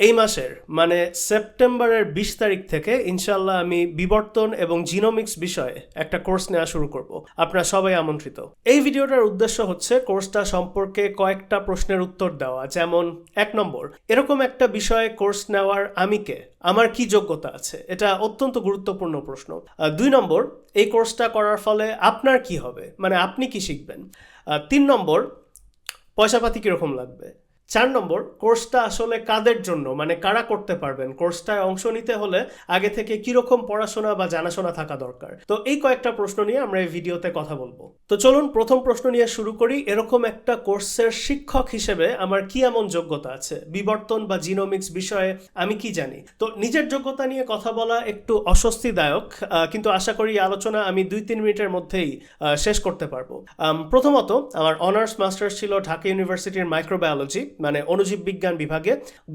এই মাসের মানে সেপ্টেম্বরের বিশ তারিখ থেকে ইনশাল্লাহ আমি বিবর্তন এবং জিনোমিক্স বিষয়ে একটা কোর্স নেওয়া শুরু করব। আপনারা সবাই আমন্ত্রিত। এই ভিডিওটার উদ্দেশ্য হচ্ছে কোর্সটা সম্পর্কে কয়েকটা প্রশ্নের উত্তর দেওয়া। যেমন, এক নম্বর, এরকম একটা বিষয়ে কোর্স নেওয়ার আমি কে? আমার কি যোগ্যতা আছে? এটা অত্যন্ত গুরুত্বপূর্ণ প্রশ্ন। দুই নম্বর, এই কোর্সটা করার ফলে আপনার কি হবে? মানে আপনি কি শিখবেন? তিন নম্বর, পয়সাপাতি কীরকম লাগবে? চার নম্বর, কোর্সটা আসলে কাদের জন্য? মানে কারা করতে পারবেন? কোর্সটায় অংশ নিতে হলে আগে থেকে কীরকম পড়াশোনা বা জানাশোনা থাকা দরকার? তো এই কয়েকটা প্রশ্ন নিয়ে আমরা এই ভিডিওতে কথা বলব। তো চলুন প্রথম প্রশ্ন নিয়ে শুরু করি। এরকম একটা কোর্সের শিক্ষক হিসেবে আমার কি এমন যোগ্যতা আছে? বিবর্তন বা জিনোমিক্স বিষয়ে আমি কি জানি? তো নিজের যোগ্যতা নিয়ে কথা বলা একটু অস্বস্তিদায়ক কিন্তু আশা করি আলোচনা আমি দুই তিন মিনিটের মধ্যেই শেষ করতে পারব। প্রথমত আমার অনার্স মাস্টার্স ছিল ঢাকা ইউনিভার্সিটির মাইক্রোবায়োলজি মানে অণুজীব বিজ্ঞান বিভাগে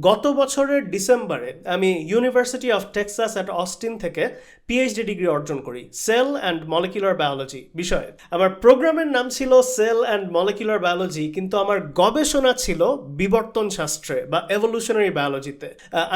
গত বছরের ডিসেম্বরে আমি university of Texas at Austin থেকে পিএইচডি ডিগ্রি অর্জন করি সেল অ্যান্ড মলিকুলার বায়োলজি বিষয়ে। আমার প্রোগ্রামের নাম ছিল সেল অ্যান্ড মলিকুলার বায়োলজি কিন্তু আমার গবেষণা ছিল বিবর্তন শাস্ত্রে বা এভলিউশনারি বায়োলজিতে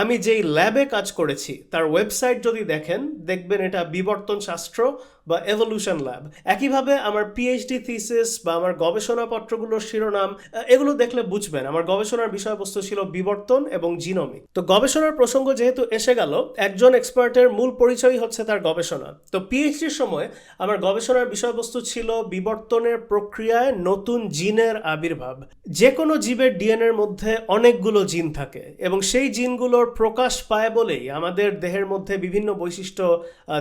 আমি যেই ল্যাবে কাজ করেছি, তার ওয়েবসাইট যদি দেখেন, দেখবেন এটা বিবর্তন শাস্ত্র বা এভলিউশন ল্যাব একইভাবে আমার পিএইচডি থিসিস বা আমার গবেষণাপত্রগুলোর শিরোনাম আহ, এগুলো দেখলে বুঝবেন। আমার গবেষণার বিষয়বস্তু ছিল বিবর্তন এবং জিনোমিক। তো গবেষণার প্রসঙ্গ যেহেতু এসে গেল একজন এক্সপার্টের মূল পরিচয়ই হচ্ছে তার গবেষণা। তো পিএইচডির সময় আমার গবেষণার বিষয়বস্তু ছিল বিবর্তনের প্রক্রিয়ায় নতুন জিনের আবির্ভাব। যে কোনো জীবের ডিএনএর মধ্যে অনেকগুলো জিন থাকে এবং সেই জিনগুলোর প্রকাশ পায় বলেই আমাদের দেহের মধ্যে বিভিন্ন বৈশিষ্ট্য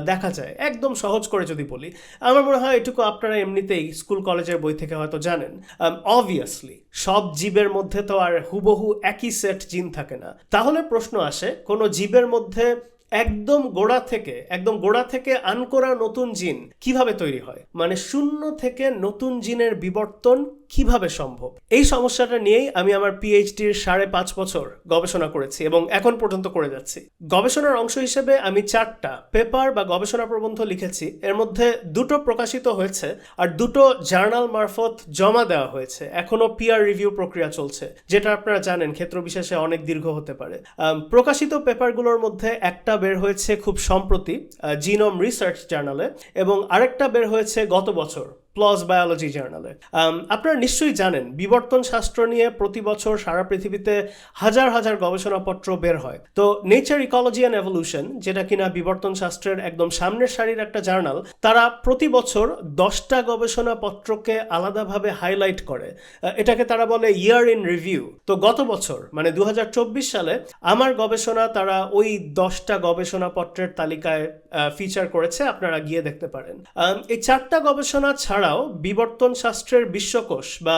দেখা যায়। একদম সহজ করে যদি বলি, আমার মনে হয় এটুকু আপনারা এমনিতেই স্কুল কলেজের বই থেকে হয়তো জানেন। অবভিয়াসলি সব জীবের মধ্যে তো আর হুবহু একই সেট জিন থাকে না। তাহলে প্রশ্ন আসে, কোনো জীবের মধ্যে একদম গোড়া থেকে, একদম গোড়া থেকে আনকোরা নতুন জিন কীভাবে তৈরি হয়? মানে শূন্য থেকে নতুন জিনের বিবর্তন কীভাবে সম্ভব? এই সমস্যাটা নিয়েই আমি আমার পিএইচডির সাড়ে পাঁচ বছর গবেষণা করেছি এবং এখন পর্যন্ত করে যাচ্ছি। গবেষণার অংশ হিসেবে আমি চারটা পেপার বা গবেষণা প্রবন্ধ লিখেছি। এর মধ্যে দুটো প্রকাশিত হয়েছে আর দুটো জার্নাল মারফত জমা দেওয়া হয়েছে। এখনও পিয়ার রিভিউ প্রক্রিয়া চলছে, যেটা আপনারা জানেন ক্ষেত্র বিশেষে অনেক দীর্ঘ হতে পারে। প্রকাশিত পেপারগুলোর মধ্যে একটা বের হয়েছে খুব সম্প্রতি জিনোম রিসার্চ জার্নালে এবং আরেকটা বের হয়েছে গত বছর। প্লস বায়োলজি জার্নালে আপনারা নিশ্চয়ই জানেন বিবর্তন শাস্ত্র নিয়ে প্রতি বছর সারা পৃথিবীতে হাজার হাজার গবেষণাপত্র বের হয়। তো নেচার ইকোলজি অ্যান্ড এভলিউশন যেটা কিনা বিবর্তন শাস্ত্রের একদম সামনের সারির একটা জার্নাল তারা প্রতি বছর দশটা গবেষণাপত্রকে আলাদাভাবে হাইলাইট করে। এটাকে তারা বলে ইয়ার ইন রিভিউ তো গত বছর মানে দু হাজার চব্বিশ সালে আমার গবেষণা তারা ওই দশটা গবেষণাপত্রের তালিকায় ফিচার করেছে আপনারা গিয়ে দেখতে পারেন। আম, এই চারটা গবেষণা ছাড়াও বিবর্তন শাস্ত্রের বিশ্বকোষ বা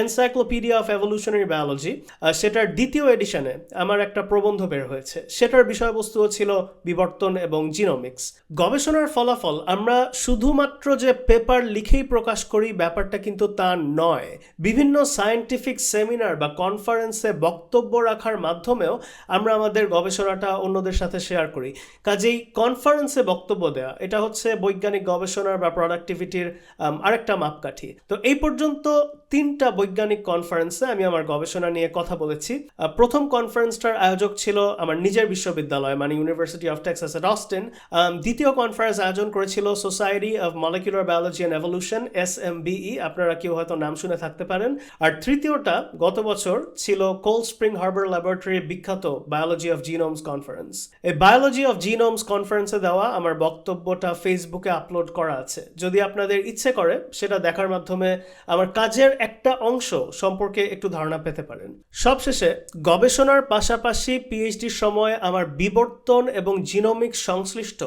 এনসাইক্লোপিডিয়া অফ এভলিউশনারি বায়োলজি সেটার দ্বিতীয় এডিশনে আমার একটা প্রবন্ধ বের হয়েছে। সেটার বিষয়বস্তুও ছিল বিবর্তন এবং জিনোমিক্স গবেষণার ফলাফল, আমরা শুধুমাত্র যে পেপার লিখেই প্রকাশ করি, ব্যাপারটা কিন্তু তা নয়। বিভিন্ন সায়েন্টিফিক সেমিনার বা কনফারেন্সে বক্তব্য রাখার মাধ্যমেও আমরা আমাদের গবেষণাটা অন্যদের সাথে শেয়ার করি। কাজেই কনফারেন্সে বক্তব্য দেওয়া এটা হচ্ছে বৈজ্ঞানিক গবেষণার বা প্রোডাক্টিভিটির আরেকটা মাপকাঠি। তো এই পর্যন্ত তিনটা বৈজ্ঞানিক কনফারেন্সে আমি আমার গবেষণা নিয়ে কথা বলেছি। প্রথম কনফারেন্সটার আয়োজক ছিল আমার নিজের বিশ্ববিদ্যালয় মানে university of Texas at Austin দ্বিতীয় কনফারেন্স আয়োজন করেছিল society of molecular biology and evolution S M B E আপনারা কেউ হয়তো নাম শুনে থাকতে পারেন। আর তৃতীয়টা গত বছর ছিল কোল্ড স্প্রিং হার্বার ল্যাবরেটরির বিখ্যাত বায়োলজি অফ জিনোমস কনফারেন্স এই বায়োলজি অফ জিনোমস কনফারেন্সে দেওয়া আমার বক্তব্যটা ফেসবুকে আপলোড করা আছে। যদি আপনাদের ইচ্ছে করে সেটা দেখার মাধ্যমে আমার কাজের একটা অংশ সম্পর্কে একটু ধারণা পেতে পারেন। সবশেষে, গবেষণার পাশাপাশি পিএইচডির সময় আমার বিবর্তন এবং জিনোমিক্স সংশ্লিষ্ট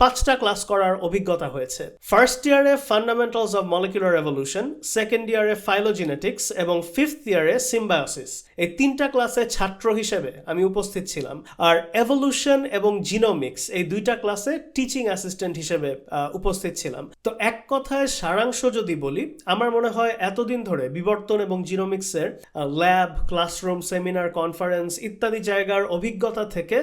পাঁচটা ক্লাস করার অভিজ্ঞতা হয়েছে। ফার্স্ট ইয়ারে fundamentals of molecular revolution second ইয়ারে ফাইলোজেনেটিক্স এবং ফিফথ ইয়ারে সিম্বায়োসিস এই তিনটা ক্লাসে ছাত্র হিসেবে আমি উপস্থিত ছিলাম। আর এভলিউশন এবং জিনোমিক্স এই দুইটা ক্লাসে টিচিং অ্যাসিস্ট্যান্ট হিসেবে উপস্থিত ছিলাম। তো এক কথায় সারাংশ সারাংশ যদি বলি, আমার মনে হয় এতদিন ধরে বিবর্তন এবং জিনোমিক্সের ল্যাব, ক্লাসরুম, সেমিনার, কনফারেন্স ইত্যাদি জায়গার অভিজ্ঞতা থেকে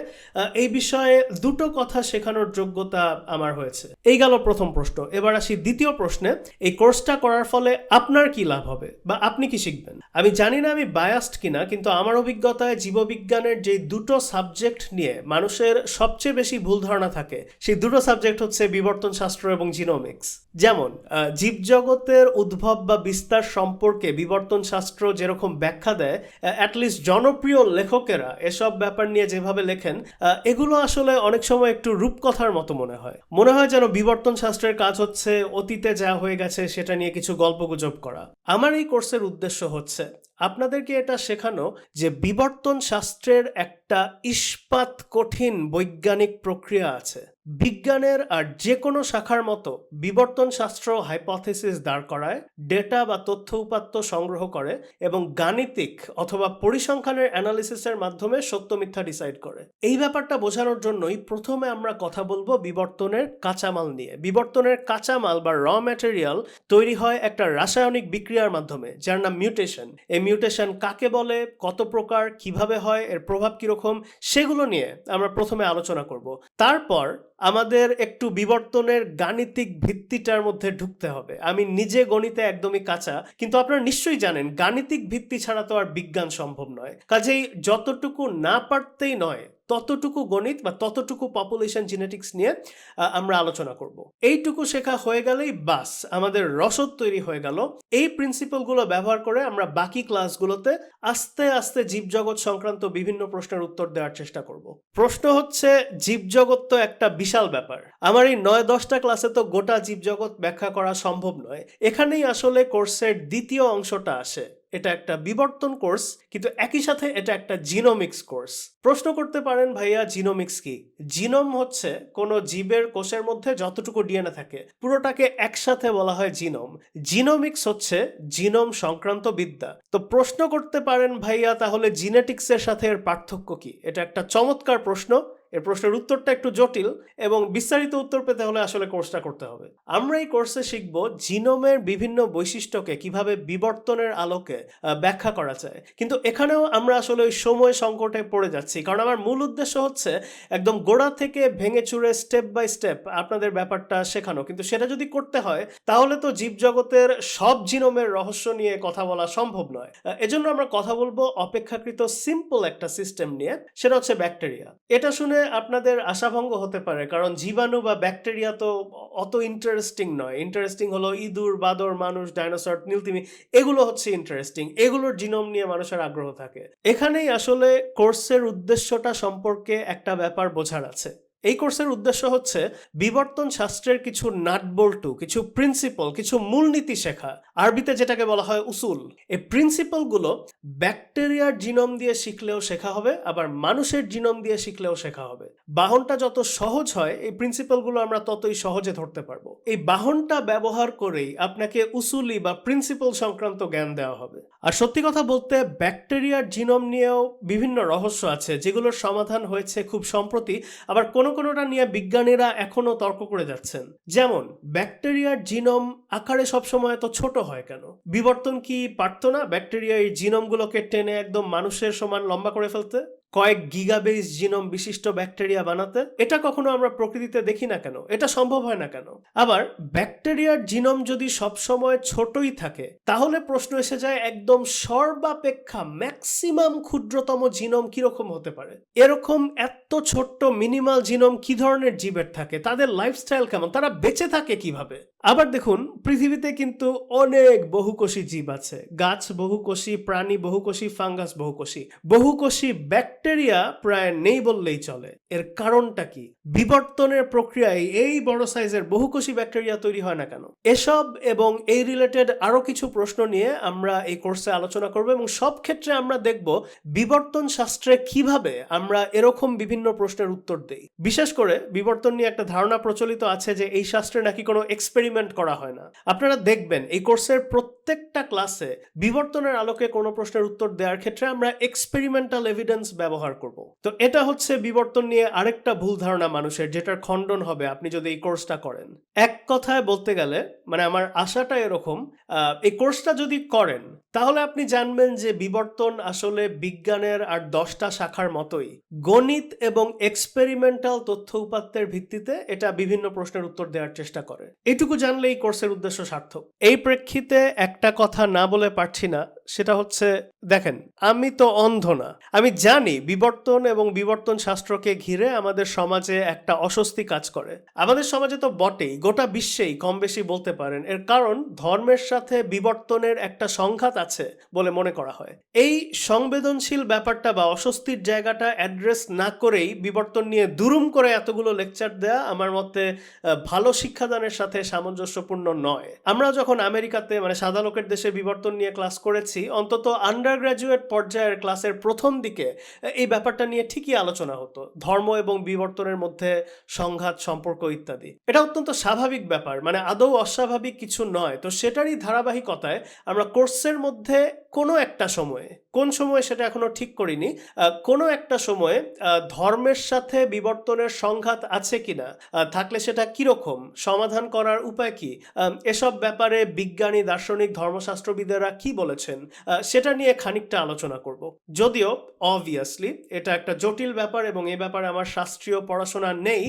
এই বিষয়ে দুটো কথা শেখানোর যোগ্যতা আমার হয়েছে। এই গেল প্রথম প্রশ্ন। এবার আসি দ্বিতীয় প্রশ্নে, এই কোর্সটা করার ফলে আপনার কি লাভ হবে বা আপনি কি শিখবেন? আমি জানি না আমি বায়াস্ট কিনা, কিন্তু আমার অভিজ্ঞতায় জীববিজ্ঞানের যে দুটো সাবজেক্ট নিয়ে মানুষের সবচেয়ে বেশি ভুল ধারণা থাকে, সেই দুটো সাবজেক্ট হচ্ছে বিবর্তন শাস্ত্র এবং জিনোমিক্স যেমন জীবজগতের উদ্ভব বা বিস্তার সম্পর্কে বিবর্তন শাস্ত্র যেরকম ব্যাখ্যা দেয় অ্যাটলিস্ট জনপ্রিয় লেখকেরা এসব ব্যাপার নিয়ে যেভাবে লেখেন এগুলো আসলে অনেক সময় একটু রূপকথার মতো মনে হয়। মনে হয় যেন বিবর্তন শাস্ত্রের কাজ হচ্ছে অতীতে যা হয়ে গেছে সেটা নিয়ে কিছু গল্পগুজব করা। আমার এই কোর্সের উদ্দেশ্য হচ্ছে, আপনাদেরকে এটা শেখানো যে বিবর্তন শাস্ত্রের একটা ইস্পাত কঠিন বৈজ্ঞানিক প্রক্রিয়া আছে। বিজ্ঞানের আর যে কোনো শাখার মতো বিবর্তন শাস্ত্র হাইপথেসিস দাঁড় করায়, ডেটা বা তথ্য উপাত্ত সংগ্রহ করে এবং গাণিতিক অথবা পরিসংখ্যানের অ্যানালিসিসের মাধ্যমে সত্য মিথ্যা ডিসাইড করে। এই ব্যাপারটা বোঝানোর জন্যই প্রথমে আমরা কথা বলব বিবর্তনের কাঁচামাল নিয়ে। বিবর্তনের কাঁচামাল বা র ম্যাটেরিয়াল তৈরি হয় একটা রাসায়নিক বিক্রিয়ার মাধ্যমে, যার নাম মিউটেশন এই মিউটেশন কাকে বলে, কত প্রকার, কীভাবে হয়, এর প্রভাব কীরকম, সেগুলো নিয়ে আমরা প্রথমে আলোচনা করব। তারপর আমাদের একটু বিবর্তনের গাণিতিক ভিত্তিটার মধ্যে ঢুকতে হবে। আমি নিজে গণিতে একদমই কাঁচা, কিন্তু আপনারা নিশ্চয়ই জানেন, গাণিতিক ভিত্তি ছাড়া তো আর বিজ্ঞান সম্ভব নয়। কাজেই যতটুকু না পারতেই নয় ততটুকু গণিত বা ততটুকু পপুলেশন জেনেটিক্স নিয়ে আমরা আলোচনা করব। এইটুকু শেখা হয়ে গেলেই বাস, আমাদের রসদ তৈরি হয়ে গেল। এই প্রিন্সিপালগুলো ব্যবহার করে আমরা বাকি ক্লাসগুলোতে আস্তে আস্তে জীবজগৎ সংক্রান্ত বিভিন্ন প্রশ্নের উত্তর দেওয়ার চেষ্টা করব। প্রশ্ন হচ্ছে, জীবজগৎ তো একটা বিশাল ব্যাপার। আমার এই নয় দশটা ক্লাসে তো গোটা জীবজগৎ ব্যাখ্যা করা সম্ভব নয়। এখানেই আসলে কোর্সের দ্বিতীয় অংশটা আসে। এটা একটা বিবর্তন কোর্স, কিন্তু একই সাথে এটা একটা জিনোমিক্স কোর্স। প্রশ্ন করতে পারেন, ভাইয়া জিনোমিক্স কি? জিনোম হচ্ছে কোনো জীবের কোষের মধ্যে যতটুকু ডিএনএ থাকে, পুরোটাকে একসাথে বলা হয় জিনোম জিনোমিক্স হচ্ছে জিনোম সংক্রান্ত বিদ্যা। তো প্রশ্ন করতে পারেন, ভাইয়া, তাহলে জিনেটিক্সের সাথে এর পার্থক্য কি? এটা একটা চমৎকার প্রশ্ন। এর প্রশ্নের উত্তরটা একটু জটিল এবং বিস্তারিত উত্তর পেতে হলে আসলে কোর্সটা করতে হবে। আমরা এই কোর্সে শিখব জিনোমের বিভিন্ন বৈশিষ্ট্যকে কীভাবে বিবর্তনের আলোকে ব্যাখ্যা করা যায়। কিন্তু এখানেও আমরা আসলে ওই সময় সংকটে পড়ে যাচ্ছি। কারণ আমার মূল উদ্দেশ্য হচ্ছে একদম গোড়া থেকে ভেঙে চুরে স্টেপ বাই স্টেপ আপনাদের ব্যাপারটা শেখানো। কিন্তু সেটা যদি করতে হয়, তাহলে তো জীবজগতের সব জিনোমের রহস্য নিয়ে কথা বলা সম্ভব নয়। এজন্য আমরা কথা বলব অপেক্ষাকৃত সিম্পল একটা সিস্টেম নিয়ে, সেটা হচ্ছে ব্যাকটেরিয়া এটা শুনে আপনাদের আশাভঙ্গ হতে পারে, কারণ জীবাণু বা ব্যাকটেরিয়া তো অত ইন্টারেস্টিং নয়। ইন্টারেস্টিং হলো ইঁদুর, বাদর, মানুষ ডাইনোসর নীলতিমি, এগুলো হচ্ছে ইন্টারেস্টিং এগুলোর জিনোম নিয়ে মানুষের আগ্রহ থাকে। এখানেই আসলে কোর্সের উদ্দেশ্যটা সম্পর্কে একটা ব্যাপার বোঝার আছে। এই কোর্সের উদ্দেশ্য হচ্ছে বিবর্তন শাস্ত্রের কিছু নাটবল্টু, কিছু প্রিন্সিপাল কিছু মূলনীতি শেখা। আরবিতে যেটাকে বলা হয় উসুল। এই প্রিন্সিপালগুলো ব্যাকটেরিয়ার জিনোম দিয়ে শিখলেও শেখা হবে, আবার মানুষের জিনোম দিয়ে শিখলেও শেখা হবে। বাহনটা যত সহজ হয়, এই প্রিন্সিপালগুলো আমরা ততই সহজে ধরতে পারব। এই বাহনটা ব্যবহার করেই আপনাকে উসুলি বা প্রিন্সিপাল সংক্রান্ত জ্ঞান দেওয়া হবে। আর সত্যি কথা বলতে ব্যাকটেরিয়ার জিনোম নিয়েও বিভিন্ন রহস্য আছে, যেগুলোর সমাধান হয়েছে খুব সম্প্রতি। আবার কোনো কোনোটা নিয়ে বিজ্ঞানীরা এখনও তর্ক করে যাচ্ছেন। যেমন, ব্যাকটেরিয়ার জিনোম আকারে সবসময় এত ছোট হয় কেন? বিবর্তন কি পারত না ব্যাকটেরিয়া এই জিনোমগুলোকে টেনে একদম মানুষের সমান লম্বা করে ফেলতে? কয়েক গিগাবেস জিনোম বিশিষ্ট ব্যাকটেরিয়া বানাতে, এটা কখনো আমরা প্রকৃতিতে দেখি না কেন? এটা সম্ভব হয় না কেন? আবার, ব্যাকটেরিয়ার জিনোম যদি সবসময় ছোটই থাকে, তাহলে প্রশ্ন এসে যায় একদম সর্বাপেক্ষা ম্যাক্সিমাম ক্ষুদ্রতম জিনোম কীরকম হতে পারে? এরকম এত ছোট্ট মিনিমাল জিনোম কি ধরনের জীবের থাকে? তাদের লাইফস্টাইল কেমন? তারা বেঁচে থাকে কীভাবে? আবার দেখুন, পৃথিবীতে কিন্তু অনেক বহুকোষী জীব আছে। গাছ বহুকোষী, প্রাণী বহুকোষী, ফাঙ্গাস বহুকোষী। বহুকোষী ব্যাকটেরিয়া প্রায় নেই বললেই চলে। এর কারণটা কি? বিবর্তনের প্রক্রিয়ায় এই বড় সাইজের বহুকোষী ব্যাকটেরিয়া তৈরি হয় না কেন? এসব এবং এই রিলেটেড আরও কিছু প্রশ্ন নিয়ে আমরা এই কোর্সে আলোচনা করব এবং সব ক্ষেত্রে আমরা দেখব বিবর্তন শাস্ত্রে কীভাবে আমরা এরকম বিভিন্ন প্রশ্নের উত্তর দেই। বিশেষ করে বিবর্তন নিয়ে একটা ধারণা প্রচলিত আছে যে এই শাস্ত্রে নাকি কোনো এক্সপেরিমেন্ট করা হয় না। আপনারা দেখবেন এই কোর্সের প্রত্যেকটা ক্লাসে বিবর্তনের আলোকে কোনো প্রশ্নের উত্তর দেওয়ার ক্ষেত্রে আমরা এক্সপেরিমেন্টাল এভিডেন্স ব্যবহার ব্যবহার করব। তো এটা হচ্ছে বিবর্তন নিয়ে আরেকটা ভুল ধারণা মানুষের, যেটার খণ্ডন হবে আপনি যদি এই কোর্সটা করেন। এক কথায় বলতে গেলে মানে আমার আশাটা এরকম এই কোর্সটা যদি করেন, তাহলে আপনি জানবেন যে বিবর্তন আসলে বিজ্ঞানের আর দশটা শাখার মতোই। গণিত এবং এক্সপেরিমেন্টাল তথ্য উপাত্তের ভিত্তিতে এটা বিভিন্ন প্রশ্নের উত্তর দেওয়ার চেষ্টা করে। এটুকু জানলে এই কোর্সের উদ্দেশ্য সার্থক। এই প্রেক্ষিতে একটা কথা না বলে পারছি না সেটা হচ্ছে, দেখেন, আমি তো অন্ধ না। আমি জানি বিবর্তন এবং বিবর্তন শাস্ত্রকে ঘিরে আমাদের সমাজে একটা অস্বস্তি কাজ করে। আমাদের সমাজে তো বটেই, গোটা বিশ্বেই কম বেশি বলতে পারেন। এর কারণ, ধর্মের সাথে বিবর্তনের একটা সংঘাত আছে বলে মনে করা হয়। এই সংবেদনশীল ব্যাপারটা বা অস্বস্তির জায়গাটা অ্যাড্রেস না করেই বিবর্তন নিয়ে দুরুম করে এতগুলো লেকচার দেয়া আমার মতে ভালো শিক্ষাদানের সাথে সামঞ্জস্যপূর্ণ নয়। আমরা যখন আমেরিকাতে মানে সাদা লোকের দেশে বিবর্তন নিয়ে ক্লাস করেছি অন্তত আন্ডার গ্র্যাজুয়েট পর্যায়ের ক্লাসের প্রথম দিকে, এই ব্যাপারটা নিয়ে ঠিকই আলোচনা হতো, ধর্ম এবং বিবর্তনের মধ্যে সংঘাত, সম্পর্ক ইত্যাদি। এটা অত্যন্ত স্বাভাবিক ব্যাপার মানে আদৌ অস্বাভাবিক কিছু নয়। তো সেটারই ধারাবাহিকতায় আমরা কোর্সের মধ্যে কোনো একটা সময়ে কোন সময়ে সেটা এখনও ঠিক করিনি কোনো একটা সময়ে ধর্মের সাথে বিবর্তনের সংঘাত আছে কিনা থাকলে সেটা কীরকম, সমাধান করার উপায় কি এসব ব্যাপারে বিজ্ঞানী, দার্শনিক, ধর্মশাস্ত্রবিদেরা কি বলেছেন সেটা নিয়ে খানিকটা আলোচনা করব। যদিও অবভিয়াসলি এটা একটা জটিল ব্যাপার এবং এ ব্যাপারে আমার শাস্ত্রীয় পড়াশোনা নেই,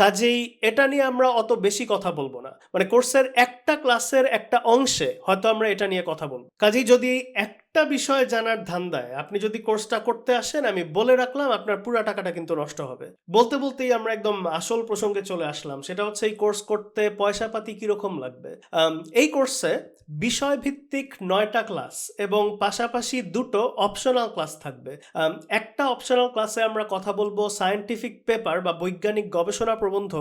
কাজেই এটা নিয়ে আমরা অত বেশি কথা বলব না। মানে কোর্সের একটা ক্লাসের একটা অংশে হয়তো আমরা এটা নিয়ে কথা বলব। কাজেই যদি একটা বিষয় জানার ধান্দায় আপনি যদি কোর্সটা করতে আসেন, আমি বলে রাখলাম আপনার পুরো টাকাটা কিন্তু নষ্ট হবে। বলতে বলতেই আমরা একদম আসল প্রসঙ্গে চলে আসলাম, সেটা হচ্ছে এই কোর্স করতে পয়সা পাতি কীরকম লাগবে? এই কোর্সে বিষয়ভিত্তিক নয়টা ক্লাস এবং পাশাপাশি দুটো অপশনাল ক্লাস থাকবে। একটা অপশনাল ক্লাসে আমরা কথা বলব সায়েন্টিফিক পেপার বা বৈজ্ঞানিক গবেষণা প্রবন্ধ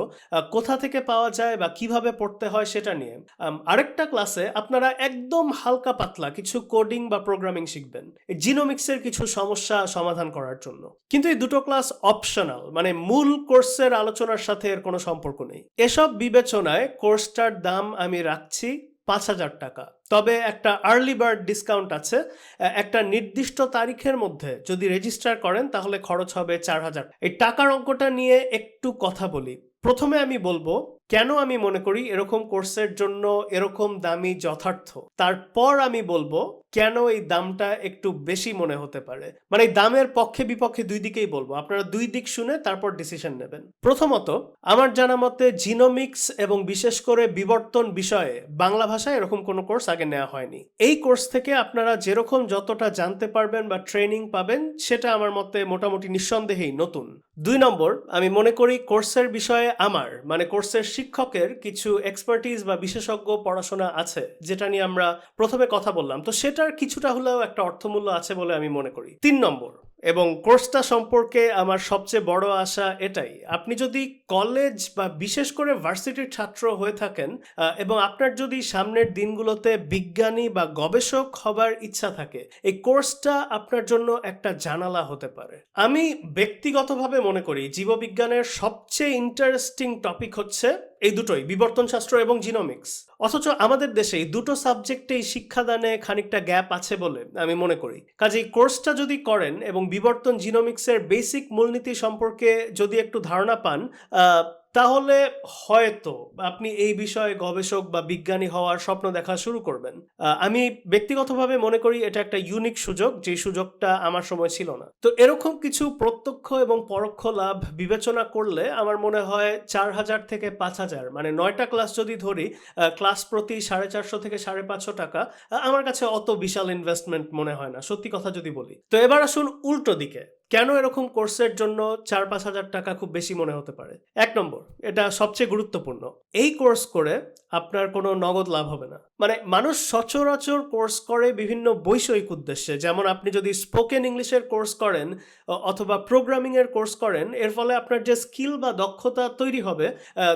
কোথা থেকে পাওয়া যায় বা কীভাবে পড়তে হয় সেটা নিয়ে। আরেকটা ক্লাসে আপনারা একদম হালকা পাতলা কিছু কোডিং বা প্রোগ্রামিং শিখবেন। জিনোমিক্সের কিছু সমস্যা সমাধান করার জন্য। কিন্তু এই দুটো ক্লাস অপশনাল মানে মূল কোর্সের আলোচনার সাথে এর কোনো সম্পর্ক নেই। এসব বিবেচনায় কোর্সটার দাম আমি রাখছি পাঁচ হাজার টাকা। তবে একটা আর্লি বার্ড ডিসকাউন্ট আছে। একটা নির্দিষ্ট তারিখের মধ্যে যদি রেজিস্টার করেন, তাহলে খরচ হবে চার হাজার। এই টাকার অঙ্কটা নিয়ে একটু কথা বলি। প্রথমে আমি বলব কেন আমি মনে করি এরকম কোর্সের জন্য এরকম দামই যথার্থ? তারপর আমি বলব, কেন এই দামটা একটু বেশি মনে হতে পারে? মানে এই দামের পক্ষে বিপক্ষে দুই দিকেই বলব। আপনারা দুই দিক শুনে তারপর ডিসিশন নেবেন। প্রথমত, আমার জানা মতে জিনোমিক্স এবং বিশেষ করে বিবর্তন বিষয়ে বাংলা ভাষায় এরকম কোনো কোর্স আগে নেওয়া হয়নি। এই কোর্স থেকে আপনারা যেরকম যতটা জানতে পারবেন বা ট্রেনিং পাবেন, সেটা আমার মতে মোটামুটি নিঃসন্দেহেই নতুন। দুই নম্বর, আমি মনে করি কোর্সের বিষয়ে আমার মানে কোর্সের শিক্ষকের কিছু এক্সপার্টিস বা বিশেষজ্ঞ পড়াশোনা আছে, যেটা নিয়ে আমরা প্রথমে কথা বললাম। তো সেটার কিছুটা হলেও একটা অর্থমূল্য আছে বলে আমি মনে করি। তিন নম্বর এবং কোর্সটা সম্পর্কে আমার সবচেয়ে বড় আশা এটাই। আপনি যদি কলেজ বা বিশেষ করে ভার্সিটির ছাত্র হয়ে থাকেন এবং আপনার যদি সামনের দিনগুলোতে বিজ্ঞানী বা গবেষক হবার ইচ্ছা থাকে, এই কোর্সটা আপনার জন্য একটা জানালা হতে পারে। আমি ব্যক্তিগতভাবে মনে করি জীববিজ্ঞানের সবচেয়ে ইন্টারেস্টিং টপিক হচ্ছে এই দুটোই বিবর্তন শাস্ত্র এবং জিনোমিক্স অথচ আমাদের দেশে দুটো সাবজেক্টেই শিক্ষাদানে খানিকটা গ্যাপ আছে বলে আমি মনে করি। কাজেই কোর্সটা যদি করেন এবং বিবর্তন জিনোমিক্সের বেসিক মূলনীতি সম্পর্কে যদি একটু ধারণা পান তাহলে হয়তো আপনি এই বিষয়ে গবেষক বা বিজ্ঞানী হওয়ার স্বপ্ন দেখা শুরু করবেন। আমি ব্যক্তিগতভাবে মনে করি এটা একটা ইউনিক সুযোগ যে সুযোগটা আমার সময় ছিল না। তো এরকম কিছু প্রত্যক্ষ এবং পরোক্ষ লাভ বিবেচনা করলে আমার মনে হয় চার হাজার থেকে পাঁচ হাজার মানে নয়টা ক্লাস যদি ধরি ক্লাস প্রতি সাড়ে চারশো থেকে সাড়ে পাঁচশো টাকা আমার কাছে অত বিশাল ইনভেস্টমেন্ট মনে হয় না, সত্যি কথা যদি বলি। তো এবার আসুন উল্টো দিকে। কেন এরকম কোর্সের জন্য চার পাঁচ হাজার টাকা খুব বেশি মনে হতে পারে? এক নম্বর, এটা সবচেয়ে গুরুত্বপূর্ণ। এই কোর্স করে আপনার কোনো নগদ লাভ হবে না। মানে মানুষ সচরাচর কোর্স করে বিভিন্ন বৈষয়িক উদ্দেশ্যে। যেমন আপনি যদি স্পোকেন ইংলিশের কোর্স করেন অথবা প্রোগ্রামিং এর কোর্স করেন, এর ফলে আপনার যে স্কিল বা দক্ষতা তৈরি হবে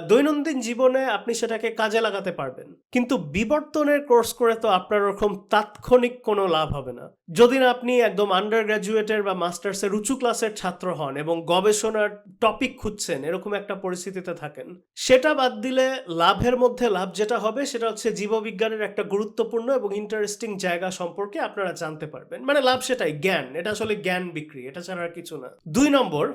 দৈনন্দিন জীবনে আপনি সেটাকে কাজে লাগাতে পারবেন। কিন্তু বিবর্তনের কোর্স করে তো আপনার ওরকম তাৎক্ষণিক কোনো লাভ হবে না। যদি না আপনি একদম আন্ডার গ্র্যাজুয়েটের বা মাস্টার্সের উঁচু ক্লাসের ছাত্র হন এবং গবেষণার টপিক খুঁজছেন, এরকম একটা পরিস্থিতিতে থাকেন। সেটা বাদ দিলে লাভের মধ্যে লাভ যেটা হবে, সেটা হচ্ছে জীববিজ্ঞানের একটা গুরুত্বপূর্ণ এবং ইন্টারেস্টিং জায়গা সম্পর্কে আপনারা জানতে পারবেন। মানে লাভ সেটাই, জ্ঞান। এটা আসলে জ্ঞান বিক্রি, এটা ছাড়া আর কিছু না। দুই নম্বর,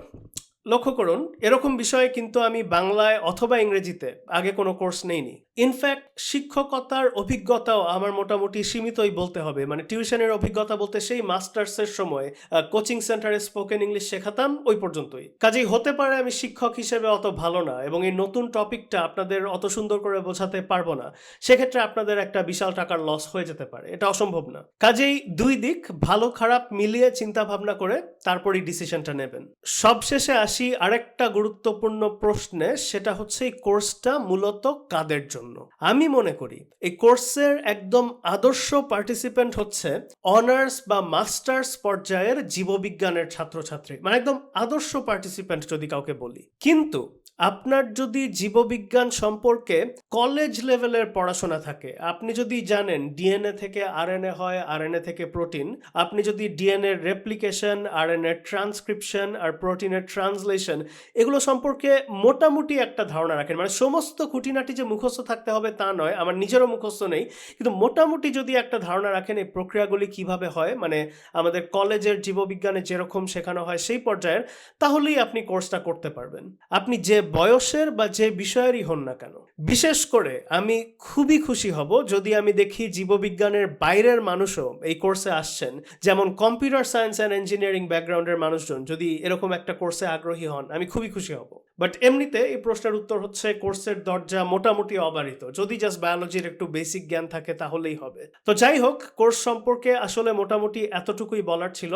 লক্ষ্য করুন, এরকম বিষয়ে কিন্তু আমি বাংলায় অথবা ইংরেজিতে আগে কোনো কোর্স নেইনি। ইনফ্যাক্ট শিক্ষকতার অভিজ্ঞতাও আমার মোটামুটি সীমিতই বলতে হবে। মানে টিউশনের অভিজ্ঞতা বলতে সেই মাস্টার্সের সময় কোচিং সেন্টারে স্পোকেন ইংলিশ শেখাতাম ওই পর্যন্তই। কাজেই হতে পারে আমি শিক্ষক হিসেবে অত ভালো না এবং এই নতুন টপিকটা আপনাদের অত সুন্দর করে বোঝাতে পারব না। সেক্ষেত্রে আপনাদের একটা বিশাল টাকার লস হয়ে যেতে পারে। এটা অসম্ভব না। কাজেই দুই দিক, ভালো খারাপ মিলিয়ে চিন্তা ভাবনা করে তারপরই ডিসিশনটা নেবেন। সবশেষে আসি আরেকটা গুরুত্বপূর্ণ প্রশ্নে, সেটা হচ্ছে এই কোর্সটা মূলত কাদের জন্য? আমি মনে করি এই কোর্সের একদম আদর্শ পার্টিসিপেন্ট হচ্ছে অনার্স বা মাস্টার্স পর্যায়ের জীববিজ্ঞানের ছাত্রছাত্রী। মানে একদম আদর্শ পার্টিসিপেন্ট যদি কাউকে বলি। কিন্তু আপনার যদি জীববিজ্ঞান সম্পর্কে কলেজ লেভেলের পড়াশোনা থাকে, আপনি যদি জানেন ডিএনএ থেকে আরএনএ হয় আরএনএ থেকে প্রোটিন আপনি যদি ডিএনএ রেপ্লিকেশন আরএনএ ট্রান্সক্রিপশন আর প্রোটিনের ট্রান্সলেশন এগুলো সম্পর্কে মোটামুটি একটা ধারণা রাখেন। মানে সমস্ত খুঁটিনাটি যে মুখস্থ থাকতে হবে তা নয়, আমার নিজেরও মুখস্থ নেই, কিন্তু মোটামুটি যদি একটা ধারণা রাখেন এই প্রক্রিয়াগুলি কীভাবে হয় মানে আমাদের কলেজের জীববিজ্ঞানে যেরকম শেখানো হয় সেই পর্যায়ের, তাহলেই আপনি কোর্সটা করতে পারবেন। আপনি যে বয়সের বা যে বিষয়েরই হন না কেন, বিশেষ করে আমি খুবই খুশি হব যদি আমি দেখি জীববিজ্ঞানের বাইরের মানুষও এই কোর্সে আসছেন, যেমন কম্পিউটার সায়েন্স অ্যান্ড ইঞ্জিনিয়ারিং ব্যাকগ্রাউন্ডের মানুষজন যদি এরকম একটা কোর্সে আগ্রহী হন, আমি খুবই খুশি হব। বাট এমনিতে এই প্রশ্নের উত্তর হচ্ছে কোর্সের দরজা মোটামুটি অবারিত, যদি জাস্ট বায়োলজির একটু বেসিক জ্ঞান থাকে তাহলেই হবে। তো যাই হোক, কোর্স সম্পর্কে আসলে মোটামুটি এতটুকুই বলার ছিল।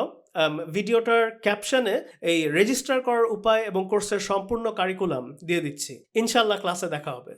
ভিডিওটার ক্যাপশনে এই রেজিস্টার করার উপায় এবং কোর্সের সম্পূর্ণ কারিকুলাম দিয়ে দিচ্ছি। ইনশাল্লাহ ক্লাসে দেখা হবে।